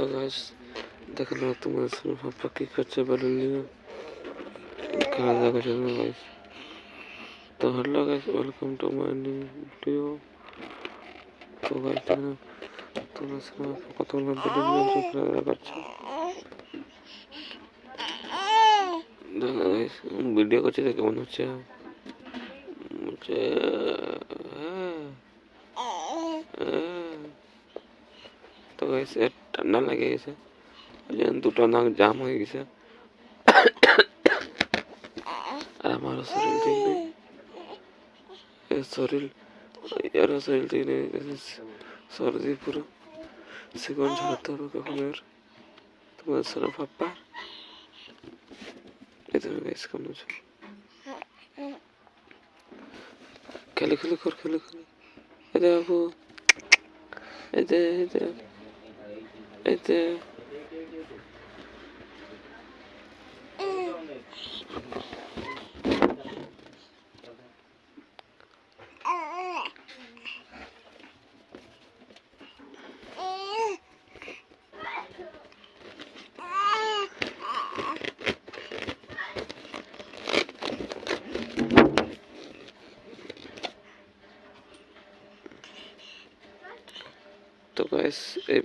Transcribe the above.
তো গাছ দেখল তোমার পাপা কি করছে বেলুন খেলা দেখার জন্য গাইস তো hello guys welcome to my new video তো গাইস দেখো তোমার সঙ্গে কতগুলো বেলুন খেলা দেখাচ্ছে ভিডিও করছে দেখে মনে হচ্ছে। হচ্ছে হ্যাঁ হ্যাঁ তো এর ঠান্ডা লেগে গেছে। ওই দুটো নাক জাম হয়ে গেছে। আর আমারও শরীর ঠিক নেই শরীর এরও শরীর ঠিক নেই সর্দি পুরো সেগুন ঝাড়াতে হবে কখন এর তোমার সারা পাপ্পা এই তুমি গাইস কেমন আছো খেলে খেলে কর খেলে খেলে। এই দে বাবু। এই দে দে এই দে তো গাইস এই